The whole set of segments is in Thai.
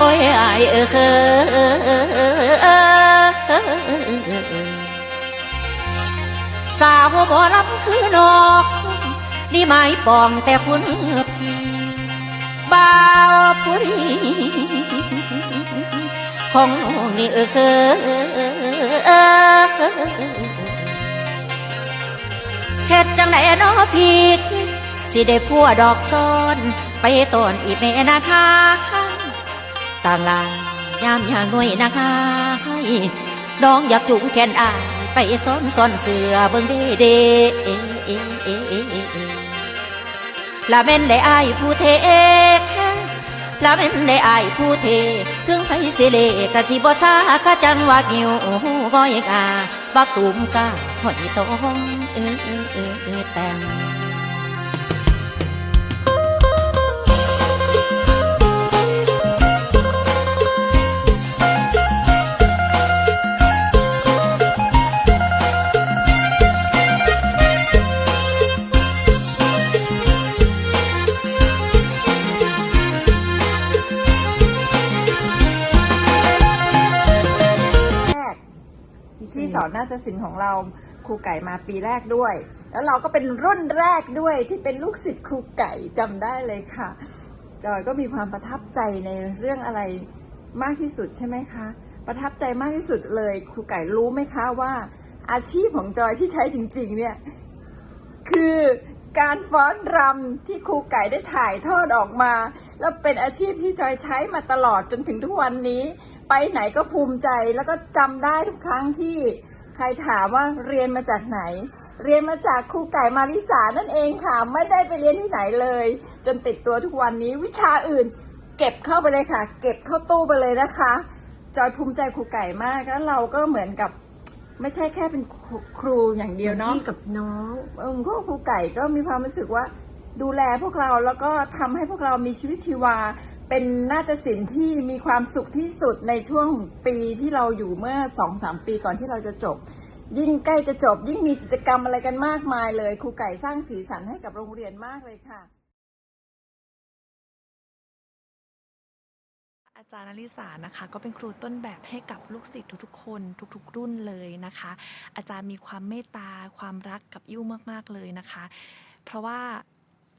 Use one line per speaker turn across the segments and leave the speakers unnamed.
โอ้ยอายเออเอสาวบ่ลำคือนอก นี่หมายปองแต่คุณพี่บ่าวผู้ดีของน้องนี่เออเอเฮ็ดจังไดเนาะพี่สิได้พัวดอกซ้อน ไปต้นอีเมนาคา ต่างลายยามอย่างหน่วยนะคะให้น้องอยากจุงแขนอายไปซ้อนซ้อนเสือเบิ่งเด้เด้เอเอเอเอเอเอละแม่นได้อายผู้เทละแม่นได้อายผู้เทถึงไผสิเลกะสิบ่ซากะจังว่ากิวก้อยกาบักตุ่มกาหอยตองเออเออเออเออแต่ง
สอนนาฏศิลป์ของเราครูไก่มาปีแรกด้วย แล้วเราก็เป็นรุ่นแรกด้วยที่เป็นลูกศิษย์ครูไก่จำได้เลยค่ะ จอยก็มีความประทับใจในเรื่องอะไรมากที่สุดใช่ไหมคะ ประทับใจมากที่สุดเลยครูไก่รู้ไหมคะว่า อาชีพของจอยที่ใช้จริง ๆ เนี่ย คือการฟ้อนรำที่ครูไก่ได้ถ่ายทอดออกมา แล้วเป็นอาชีพที่จอยใช้มาตลอดจนถึงทุกวันนี้ ไปไหนก็ภูมิใจแล้วก็จำได้ทุกครั้งที่ใครถามว่าเรียนมาจากไหน เรียนมาจากครูไก่มาริสานั่นเองค่ะ ไม่ได้ไปเรียนที่ไหนเลย จนติดตัวทุกวันนี้วิชาอื่น เก็บเข้าไปเลยค่ะ เก็บเข้าตู้ไปเลยนะคะ จอยภูมิใจครูไก่มากแล้วเราก็เหมือนกับไม่ใช่แค่เป็นครูครูอย่างเดียวเนาะ
พี่กับน้อง
เออพวกครูไก่ก็มีความรู้สึกว่า ดูแลพวกเราแล้วก็ทำให้พวกเรามีชีวิตชีวา เป็นนาฏศิลป์ที่มีความสุขที่สุดในช่วงปีที่เราอยู่เมื่อสองสามปีก่อนที่เราจะจบ ยิ่งใกล้จะจบ ยิ่งมีกิจกรรมอะไรกันมากมายเลยครูไก่สร้างสีสันให้กับโรงเรียนมากเลยค่ะ
อาจารย์นลิสานะคะ ก็เป็นครูต้นแบบให้กับลูกศิษย์ทุกๆ คนทุกๆ รุ่นเลยนะคะ อาจารย์มีความเมตตาความรักกับยิ้วมากๆเลยนะคะ เพราะว่า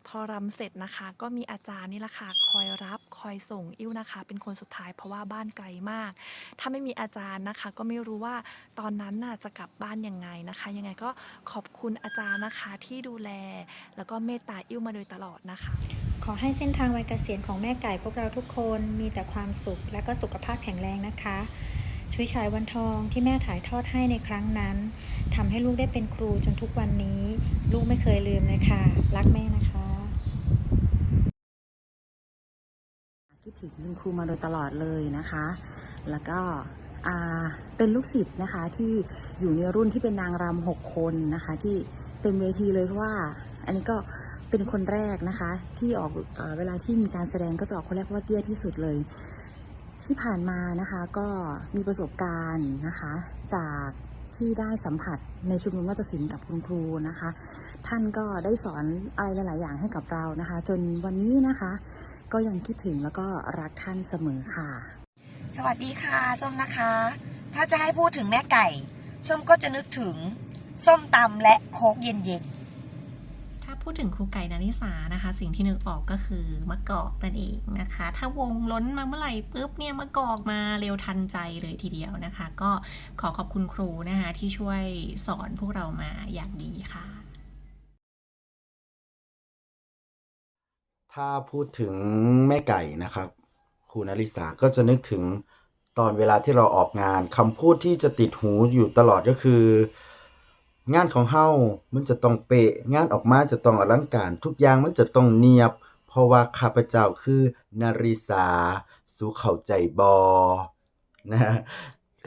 พอรำเสร็จนะคะ ก็มีอาจารย์นี่แหละค่ะคอยรับคอยส่งอิ่วนะคะ เป็นคนสุดท้ายเพราะว่าบ้านไกลมาก ถ้าไม่มีอาจารย์นะคะ ก็ไม่รู้ว่าตอนนั้นน่ะจะกลับบ้านยังไงนะคะ ยังไงก็ขอบคุณอาจารย์นะคะที่ดูแล แล้วก็เมตตาอิ่วมาโดยตลอดนะคะ
ขอให้เส้นทางวัยเกษียณของแม่ไก่พวกเราทุกคนมีแต่ความสุข และก็สุขภาพแข็งแรงนะคะชุยชายวันทองที่แม่ถ่ายทอดให้ในครั้งนั้นทำให้ลูกได้เป็นครูจนทุกวันนี้ ลูกไม่เคยลืมเลยค่ะ รักแม่นะคะ
คิดถึงคุณครูมาโดยตลอดเลยนะคะ แล้วก็อาเป็นลูกศิษย์นะคะที่อยู่ในรุ่นที่เป็นนางรำหกคนนะคะที่เต็มเวทีเลยเพราะว่า อันนี้ก็เป็นคนแรกนะคะ ที่ออกเออเวลาที่มีการแสดงก็จะออกคนแรกเพราะว่าเตี้ยที่สุดเลย ที่ผ่านมานะคะก็มีประสบการณ์นะคะจาก ที่ได้สัมผัสในชุมนุมนาฏศิลป์กับคุณครูนะคะ ท่านก็ได้สอนอะไรหลาย ๆ อย่างให้กับเรานะคะ จนวันนี้นะคะ ก็ยังคิดถึงแล้วก็รักท่านเสมอค่ะ
สวัสดีค่ะส้มนะคะ ถ้าจะให้พูดถึงแม่ไก่ส้มก็จะนึกถึงส้มตำและโค้กเย็นๆ
พูดถึงครูไก่นานิสานะคะ สิ่งที่นึกออกก็คือมะกอกนั่นเองนะคะ ถ้าวงล้นมาเมื่อไหร่ปุ๊บเนี่ยมะกอกมาเร็วทันใจเลยทีเดียวนะคะ ก็ขอขอบคุณครูนะคะที่ช่วยสอนพวกเรามาอย่างดีค่ะ
ถ้าพูดถึงแม่ไก่นะครับครูนาริสาก็จะนึกถึงตอนเวลาที่เราออกงานคำพูดที่จะติดหูอยู่ตลอดก็คือ งานของเฮามันจะต้องเป๊ะ งานออกมาจะต้องอลังการ ทุกอย่างมันจะต้องเนียบ เพราะว่าข้าพเจ้าคือนาริสา สู่เข้าใจบอนะฮะ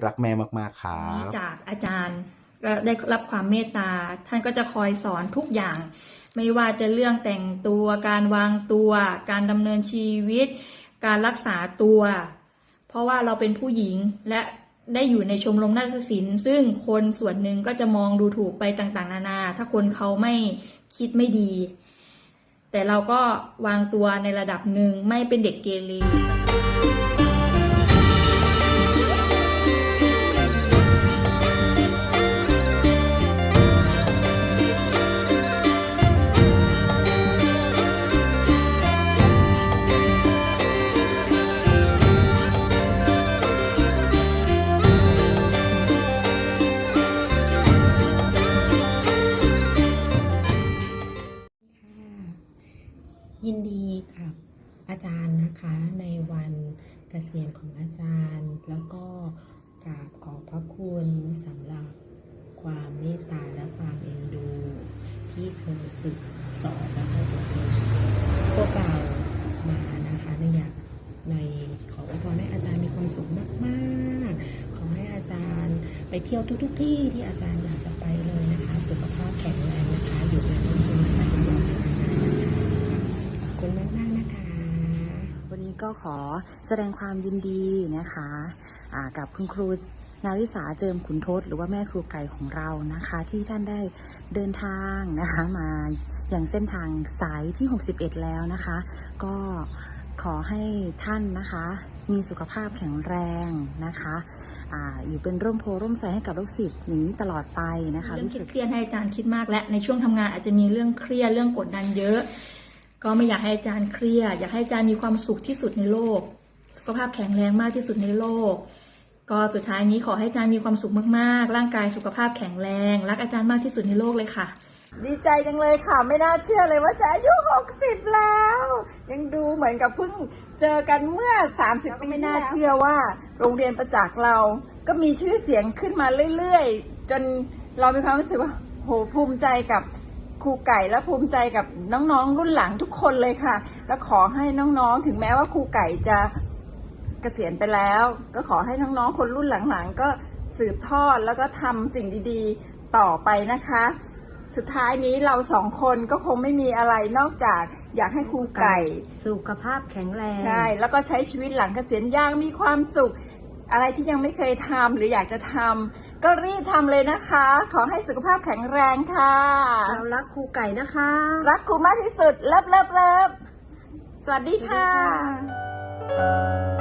รักแม่มาก ๆครั
นี้
บ
จากอาจารย์ก็ได้รับความเมตตา ท่านก็จะคอยสอนทุกอย่าง ไม่ว่าจะเรื่องแต่งตัว การวางตัว การดำเนินชีวิต การรักษาตัว เพราะว่าเราเป็นผู้หญิงและ ได้อยู่ในชมรมนาฏศิลป์ซึ่งคนส่วนหนึ่งก็จะมองดูถูกไปต่างๆ นานา ถ้าคนเขาไม่คิดไม่ดี แต่เราก็วางตัวในระดับหนึ่งไม่เป็นเด็กเกเร
ยินดีกับอาจารย์นะคะในวันเกษียณของอาจารย์ แล้วก็กราบขอพระคุณสำหรับความเมตตาและความเอ็นดู ที่เคยฝึกสอนและก็อบรมพวกเรามานะคะในอยากในขออวยพรให้อาจารย์มีความสุขมาก ๆ ขอให้อาจารย์ไปเที่ยวทุก ๆ ที่ที่อาจารย์นะคะ สุขภาพแข็งแรงนะคะ อยู่ในร่มโพธิ์อาจารย์ยอดนะคะขอบคุณมากๆนะคะ
วันนี้ ก็ขอแสดงความยินดีนะคะอ่ากับคุณครูนาริสาเจิมขุนทศหรือว่าแม่ครูไก่ของเรานะคะ ที่ท่านได้เดินทางนะคะมาอย่างเส้นทางสายที่ 61 แล้วนะคะ ก็ขอให้ท่านนะคะ มีสุขภาพแข็งแรงนะคะออยู่เป็นร่มโพร่มใสให้กับลูกศิษย์อย่างนี้ตลอดไปนะคะ
เรื่องคิดเครียดให้อาจารย์คิดมากและในช่วงทำงานอาจจะมีเรื่องเครียดเรื่องกดดันเยอะ ก็ไม่อยากให้อาจารย์เครียดอยากให้อาจารย์มีความสุขที่สุดในโลก สุขภาพแข็งแรงมากที่สุดในโลก ก็สุดท้ายนี้ขอให้อาจารย์มีความสุขมากๆ ร่างกายสุขภาพแข็งแรง รักอาจารย์มากที่สุดในโลกเลยค่ะ
ดีใจจังเลยค่ะ ไม่น่าเชื่อเลยว่าจะอายุ 60 แล้ว ยังดูเหมือนกับเพิ่งเจอกันเมื่อ 30 ปีไม่น่าเชื่อว่า โรงเรียนประจักษ์เรา ก็มีชื่อเสียงขึ้นมาเรื่อยๆ จนเรามีความรู้สึกว่าโหภูมิใจกับ ครูไก่และภูมิใจกับน้องๆ รุ่นหลังทุกคนเลยค่ะ แล้วขอให้น้องๆ ถึงแม้ว่าครูไก่จะเกษียณไปแล้ว ก็ขอให้น้องๆ คนรุ่นหลังๆ ก็สืบทอดแล้วก็ทำสิ่งดีๆ ต่อไปนะคะ สุดท้ายนี้เราสองคนก็คงไม่มีอะไรนอกจากอยากให้ครูไก่
สุขภาพแข็งแรง
ใช่ แล้วก็ใช้ชีวิตหลังเกษียณอย่างมีความสุข อะไรที่ยังไม่เคยทำหรืออยากจะทำ ก็รีบทำเลยนะคะ ขอให้สุขภาพแข็งแรงค่ะ
เรารักครูไก่นะคะ
รักครูมากที่สุดเลิฟเลิฟเลิฟสวัสดีค่ะ